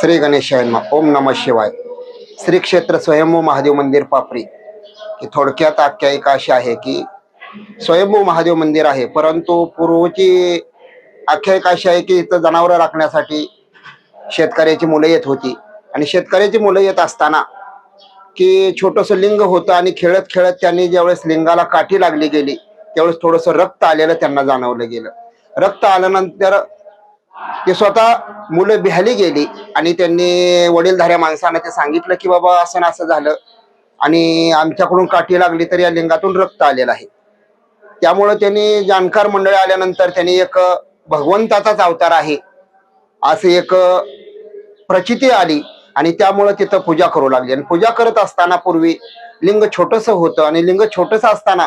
श्री गणेश ओम नमः शिवाय. श्री क्षेत्र स्वयंभू महादेव मंदिर पापरी. की थोडक्यात आख्यायिका अशी आहे की स्वयंभू महादेव मंदिर आहे परंतु पूर्वची आख्यायिका अशी आहे की इथं जनावरं राखण्यासाठी शेतकऱ्याची मुलं येत होती. आणि शेतकऱ्याची मुलं येत असताना की छोटंसं लिंग होतं आणि खेळत खेळत त्यांनी ज्यावेळेस लिंगाला काठी लागली गेली त्यावेळेस थोडंसं रक्त आलेलं त्यांना जाणवलं गेलं. रक्त आल्यानंतर ते स्वतः मुलं बिहाली गेली आणि त्यांनी वडीलधाऱ्या माणसांना ते सांगितलं की बाबा असं ना असं झालं. आणि आमच्याकडून काठी लागली तर या लिंगातून रक्त आलेलं आहे. त्यामुळं त्यांनी जाणकार मंडळी आल्यानंतर त्यांनी एक भगवंताचाच अवतार आहे. असं एक प्रचिती आली आणि त्यामुळं तिथं पूजा करू लागली. आणि पूजा करत असताना पूर्वी लिंग छोटस होतं आणि लिंग छोटस असताना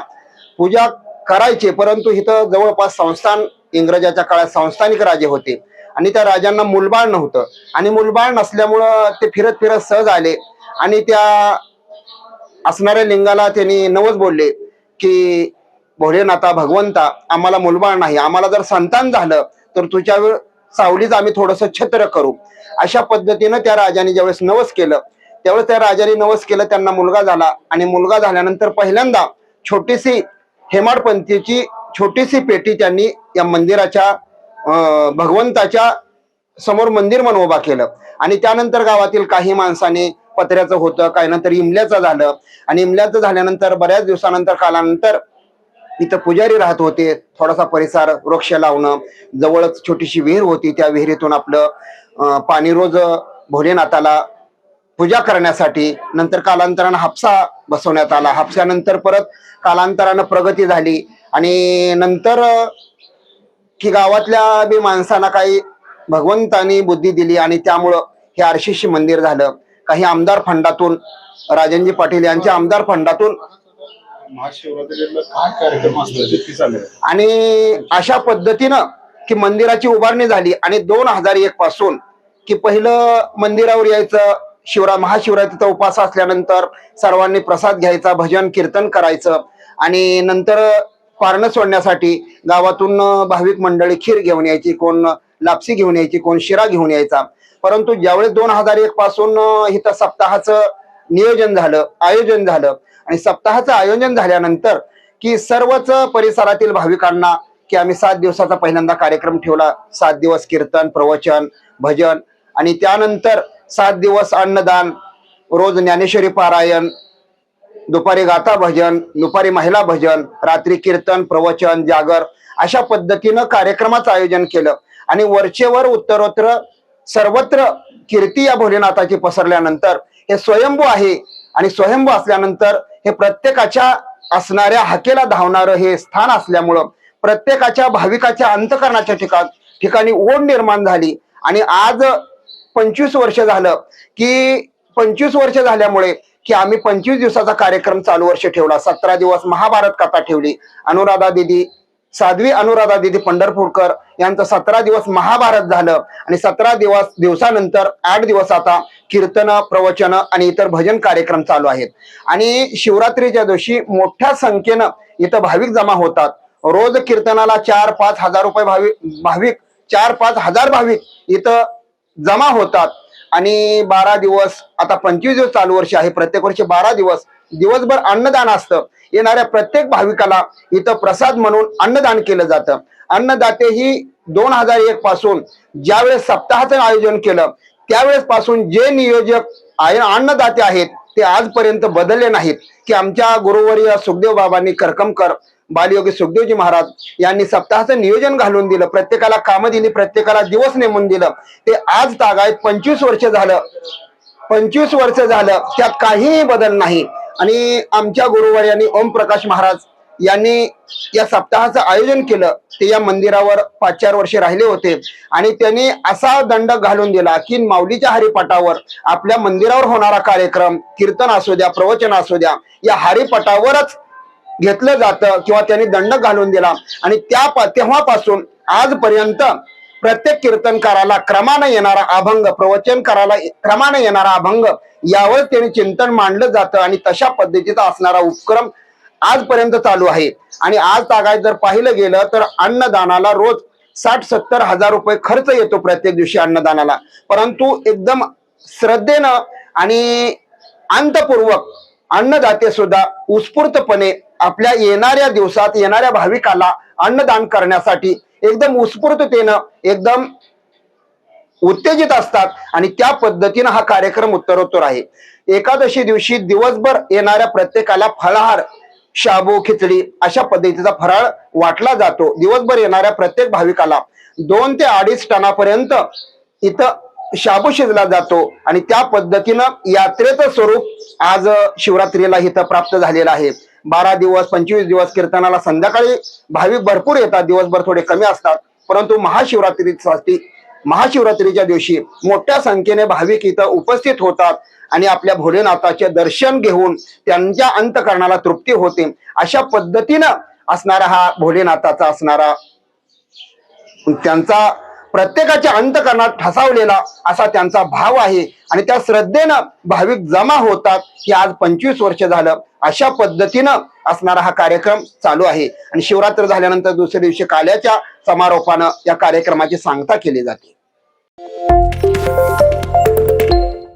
पूजा करायचे परंतु इथं जवळपास संस्थान इंग्रजाच्या काळात संस्थानिक राजे होते. आणि त्या राजांना मूलबाळ नव्हतं. आणि मूलबाळ नसल्यामुळं ते फिरत फिरत सहज आले. आणि त्या असणाऱ्या लिंगाला त्यांनी नवच बोलले की भोलेनाथा भगवंता आम्हाला मुलबाळ नाही. आम्हाला जर संतान झालं तर तुझ्या वेळ सावलीच आम्ही थोडस छत्र करू. अशा पद्धतीनं त्या राजाने ज्यावेळेस नवस केलं त्यावेळेस त्या राजाने नवस केलं त्यांना मुलगा झाला. आणि मुलगा झाल्यानंतर पहिल्यांदा छोटीशी हेमाडपंथीची छोटीशी पेटी त्यांनी या मंदिराच्या भगवंताच्या समोर मंदिर म्हणून उभा केलं. आणि त्यानंतर गावातील काही माणसाने पत्र्याचं होतं काही नंतर इमल्याचं झालं. आणि इमल्याचं झाल्यानंतर बऱ्याच दिवसानंतर कालानंतर इथं पुजारी राहत होते. थोडासा परिसर वृक्ष लावणं जवळच छोटीशी विहीर होती. त्या विहिरीतून आपलं पाणी रोज भोलेनाथाला पूजा करण्यासाठी नंतर कालांतरानं हापसा बसवण्यात आला. हापशानंतर परत कालांतरानं प्रगती झाली आणि नंतर की गावातल्या बी माणसांना काही भगवंतानी बुद्धी दिली आणि त्यामुळं हे आरशीशी मंदिर झालं. काही आमदार फंडातून राजनजी पाटील यांच्या आमदार फंडातून आणि अशा पद्धतीनं की मंदिराची उभारणी झाली आणि दोन हजार एक पासून की पहिलं मंदिरावर यायचं शिवरा महाशिवरात्रीचा उपास असल्यानंतर सर्वांनी प्रसाद घ्यायचा भजन कीर्तन करायचं. आणि नंतर पारणं सोडण्यासाठी गावातून भाविक मंडळी खीर घेऊन यायची कोण लापसी घेऊन यायची कोण शिरा घेऊन यायचा. परंतु ज्यावेळेस दोन हजार एक पासून इथं सप्ताहाचं नियोजन झालं आयोजन झालं आणि सप्ताहाचं आयोजन झाल्यानंतर की सर्वच परिसरातील भाविकांना की आम्ही सात दिवसाचा पहिल्यांदा कार्यक्रम ठेवला. सात दिवस कीर्तन प्रवचन भजन आणि त्यानंतर सात दिवस अन्नदान रोज ज्ञानेश्वरी पारायण दुपारी गाथा भजन दुपारी महिला भजन रात्री कीर्तन प्रवचन जागर अशा पद्धतीनं कार्यक्रमाचं आयोजन केलं. आणि वरचेवर उत्तरोत्तर सर्वत्र कीर्ती या भोलेनाथाची पसरल्यानंतर हे स्वयंभू आहे. आणि स्वयंभू असल्यानंतर हे प्रत्येकाच्या असणाऱ्या हाकेला धावणारं हे स्थान असल्यामुळं प्रत्येकाच्या भाविकाच्या अंतकरणाच्या ठिकाण ठिकाणी ओढ निर्माण झाली. आणि आज पंचवीस वर्ष झालं की पंचवीस वर्ष झाल्यामुळे की आम्ही पंचवीस दिवसाचा कार्यक्रम चालू वर्ष ठेवला. सतरा दिवस महाभारत कथा ठेवली. अनुराधा दिदी साध्वी अनुराधा दिदी पंढरपूरकर यांचं सतरा दिवस महाभारत झालं आणि सतरा दिवस दिवसानंतर आठ दिवस आता कीर्तन प्रवचन आणि इतर भजन कार्यक्रम चालू आहेत. आणि शिवरात्रीच्या दिवशी मोठ्या संख्येनं इथं भाविक जमा होतात. रोज कीर्तनाला चार पाच हजार रुपये भाविक भाविक चार पाच हजार भाविक इथं जमा होतात. आणि बारा दिवस आता पंचवीस दिवस चालू वर्ष आहे प्रत्येक वर्षी बारा दिवस दिवसभर अन्नदान असतं. येणाऱ्या प्रत्येक भाविकाला इथं प्रसाद म्हणून अन्नदान केलं जातं. अन्नदाते ही दोन हजार एक पासून ज्यावेळेस सप्ताहाचं आयोजन केलं त्यावेळेस पासून जे नियोजक आय- अन्नदाते आहेत ते आजपर्यंत बदलले नाहीत. की आमच्या गुरुवर्य सुखदेव बाबांनी करकमकर बालयोगी सुखदेवजी महाराज यांनी सप्ताहाचं नियोजन घालून दिलं. प्रत्येकाला कामं दिली प्रत्येकाला दिवस नेमून दिलं. ते आज तागायत पंचवीस वर्ष झालं. पंचवीस वर्ष झालं. त्यात काहीही बदल नाही. आणि आमच्या गुरुवार यांनी ओमप्रकाश महाराज यांनी या सप्ताहाचं आयोजन केलं. ते या मंदिरावर पाच चार वर्षे राहिले होते. आणि त्यांनी असा दंड घालून दिला की माऊलीच्या हरिपाठावर आपल्या मंदिरावर होणारा कार्यक्रम कीर्तन असू द्या प्रवचन असू द्या या हरिपाठावरच घेतलं जातं किंवा त्यांनी दंड घालून दिला. आणि त्या तेव्हापासून आजपर्यंत प्रत्येक कीर्तनकाराला क्रमानं येणारा अभंग प्रवचनकाराला क्रमानं येणारा अभंग यावर त्यांनी चिंतन मांडलं जातं आणि तशा पद्धतीचा असणारा उपक्रम आजपर्यंत चालू आहे. आणि आज तागाय जर पाहिलं गेलं तर अन्नदानाला रोज साठ सत्तर हजार रुपये खर्च येतो प्रत्येक दिवशी अन्नदानाला. परंतु एकदम श्रद्धेनं आणि अंतपूर्वक अन्नदाते सुद्धा उत्स्फूर्तपणे आपल्या येणाऱ्या दिवसात येणाऱ्या भाविकाला अन्नदान करण्यासाठी एकदम उत्स्फूर्ततेनं एकदम उत्तेजित असतात आणि त्या पद्धतीनं हा कार्यक्रम उत्तरोत्तर आहे. एकादशी दिवशी दिवसभर येणाऱ्या प्रत्येकाला फळाहार शाबू खिचडी अशा पद्धतीचा फराळ वाटला जातो. दिवसभर येणाऱ्या प्रत्येक भाविकाला दोन ते अडीच टनापर्यंत इथं शाबू शिजला जातो आणि त्या पद्धतीनं यात्रेचं स्वरूप आज शिवरात्रीला इथं प्राप्त झालेलं आहे. बारा दिवस पंचवीस दिवस कीर्तनाला संध्याकाळी भाविक भरपूर येतात दिवसभर थोडे कमी असतात. परंतु महाशिवरात्रीसाठी महाशिवरात्रीच्या दिवशी मोठ्या संख्येने भाविक इथं उपस्थित होतात आणि आपल्या भोलेनाथाचे दर्शन घेऊन त्यांच्या अंतकरणाला तृप्ती होते. अशा पद्धतीनं असणारा हा भोलेनाथाचा असणारा त्यांचा प्रत्येकाच्या अंतकरणात ठसावलेला असा त्यांचा भाव आहे. आणि त्या श्रद्धेनं भाविक जमा होतात. की आज पंचवीस वर्ष झालं. अशा पद्धतीनं असणारा हा कार्यक्रम चालू आहे. आणि शिवरात्र झाल्यानंतर दुसऱ्या दिवशी काल्याच्या समारोपानं या कार्यक्रमाची सांगता केली जाते.